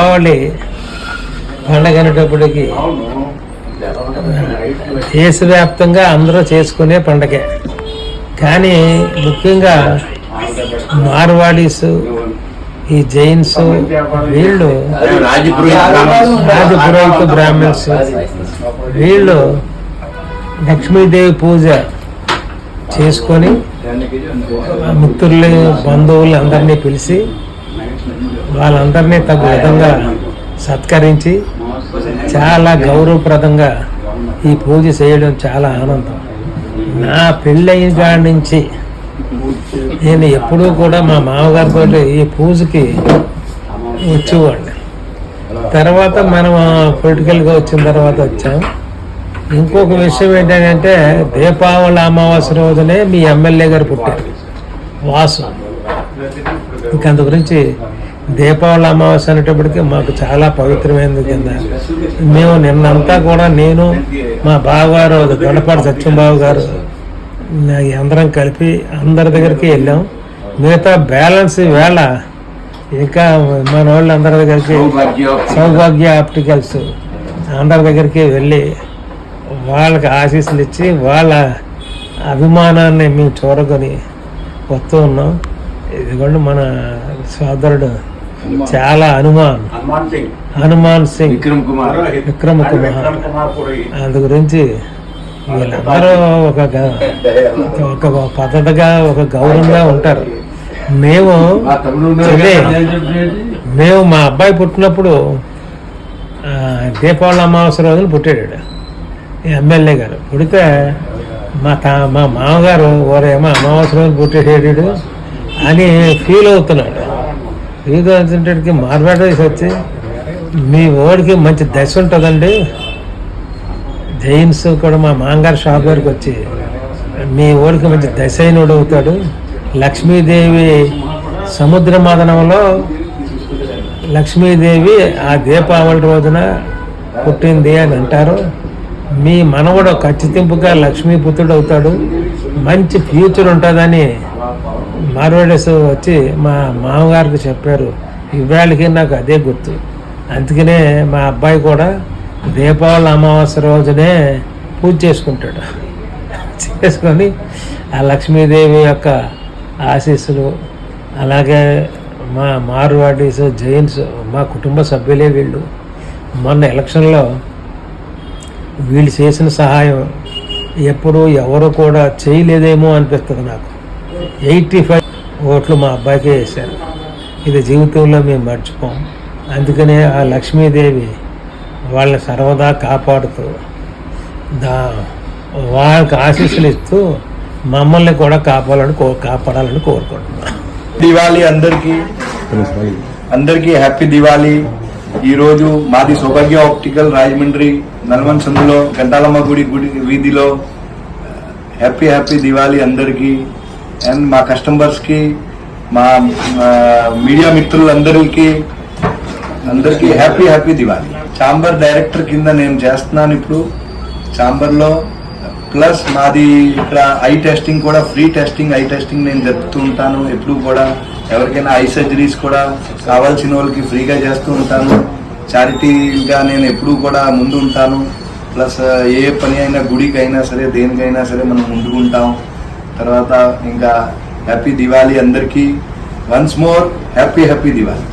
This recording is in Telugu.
దీపావళి పండగ అనేటప్పటికి దేశవ్యాప్తంగా అందరూ చేసుకునే పండగే. కానీ ముఖ్యంగా మార్వాడీస్ ఈ జైన్స్ వీళ్ళు రాజపురోహిత బ్రాహ్మణ్స్ వీళ్ళు లక్ష్మీదేవి పూజ చేసుకొని మిత్రులు బంధువులు అందరినీ పిలిచి వాళ్ళందరినీ తగు విధంగా సత్కరించి చాలా గౌరవప్రదంగా ఈ పూజ చేయడం చాలా ఆనందం. నా పెళ్ళయిన కాడి నుంచి నేను ఎప్పుడూ కూడా మా మామగారితో ఈ పూజకి వచ్చేవాడిని. తర్వాత మనం పొలిటికల్గా వచ్చిన తర్వాత వచ్చాం. ఇంకొక విషయం ఏంటంటే దీపావళి అమావాస్య రోజునే మీ ఎమ్మెల్యే గారు పుట్టారు. వాసు. ఇంక అందు గురించి దీపావళి అమావాస్య అనేటప్పటికి మాకు చాలా పవిత్రమైనది కింద. మేము నిన్నంతా కూడా నేను మా బావగారు దొండపాటి సత్యంబాబు గారు అందరం కలిపి అందరి దగ్గరికి వెళ్ళాం. మిగతా బ్యాలెన్స్ వేళ ఇంకా మన వాళ్ళు అందరి దగ్గరికి సౌభాగ్య ఆప్టికల్స్ అందరి దగ్గరికి వెళ్ళి వాళ్ళకి ఆశీస్సులు ఇచ్చి వాళ్ళ అభిమానాన్ని మేము చూరగొని వస్తూ ఉన్నాం. ఇదిగోండి మన సోదరుడు చాలా హనుమాన్. హనుమాన్ సింగ్. విక్రమ్ కుమార్. విక్రమ కుమార్. అందు గురించి వీళ్ళందరూ ఒక ఒక పద్ధతిగా ఒక గౌరవంగా ఉంటారు. మేము మేము మా అబ్బాయి పుట్టినప్పుడు దీపావళి అమావాస్య రోజున పుట్టాడు. ఎమ్మెల్యే గారు. పుడితే మా తా మా మామగారు ఓరేమో అమావాస్య రోజు పుట్టేటేడు అని ఫీల్ అవుతున్నాడు. ఫీల్ అవుతుంటే మార్వాడీస్ వచ్చి మీ ఓడికి మంచి దశ ఉంటుందండి. జైన్స్ కూడా మా మాంగారు షాప్ వరకు వచ్చి మీ ఓడికి మంచి దశైనోడు అవుతాడు. లక్ష్మీదేవి సముద్ర మదనంలో లక్ష్మీదేవి ఆ దీపావళి రోజున పుట్టింది అని అంటారు. మీ మనవడు ఖచ్చితింపుగా లక్ష్మీపుత్రుడు అవుతాడు. మంచి ఫ్యూచర్ ఉంటుందని మార్వాడేస్ వచ్చి మా మామగారికి చెప్పారు ఇవాళకి నాకు అదే గుర్తు. అందుకనే మా అబ్బాయి కూడా దీపావళి అమావాస్య రోజునే పూజ చేసుకుంటాడు. చేసుకొని ఆ లక్ష్మీదేవి యొక్క ఆశీస్సులు అలాగే మా మార్వాడీస్ జైన్స్ మా కుటుంబ సభ్యులే వీళ్ళు. మొన్న ఎలక్షన్లో వీళ్ళు చేసిన సహాయం ఎప్పుడు ఎవరు కూడా చేయలేదేమో అనిపిస్తుంది నాకు. ఎయిటీ ఫైవ్ ఓట్లు మా అబ్బాయికే వేశారు. ఇది జీవితంలో మేము మర్చిపోం. అందుకనే ఆ లక్ష్మీదేవి వాళ్ళని సర్వదా కాపాడుతూ దా వాళ్ళకి ఆశీస్సులు ఇస్తూ మమ్మల్ని కూడా కాపాడాలని కో కాపాడాలని కోరుకుంటున్నాను దివాళీ అందరికీ అందరికీ హ్యాపీ దివాళీ. ఈరోజు మాది సౌభాగ్య ఆప్టికల్ రాజమండ్రి నల్వన్ సందులో గంటాలమ్మ గుడి గుడి వీధిలో హ్యాపీ హ్యాపీ దివాళీ అందరికీ. అండ్ మా కస్టమర్స్కి మా మీడియా మిత్రులందరికీ అందరికీ happy happy Diwali chamber director కింద నేను చేస్తున్నాను ఇప్పుడు. చాంబర్లో ప్లస్ మాది ఇక్కడ ఐ టెస్టింగ్ కూడా ఫ్రీ టెస్టింగ్ ఐ టెస్టింగ్ నేను జరుపుతూ ఉంటాను. ఎప్పుడు కూడా ఎవరికైనా ఐ సర్జరీస్ కూడా కావాల్సిన వాళ్ళకి ఫ్రీగా చేస్తూ ఉంటాను. చారిటీగా నేను ఎప్పుడూ కూడా ముందు ఉంటాను ప్లస్ ఏ పని అయినా గుడికి అయినా సరే దేనికైనా సరే మనం ముందుకుంటాం. తర్వాత ఇంకా హ్యాపీ దివాళీ అందరికీ. Once more happy happy Diwali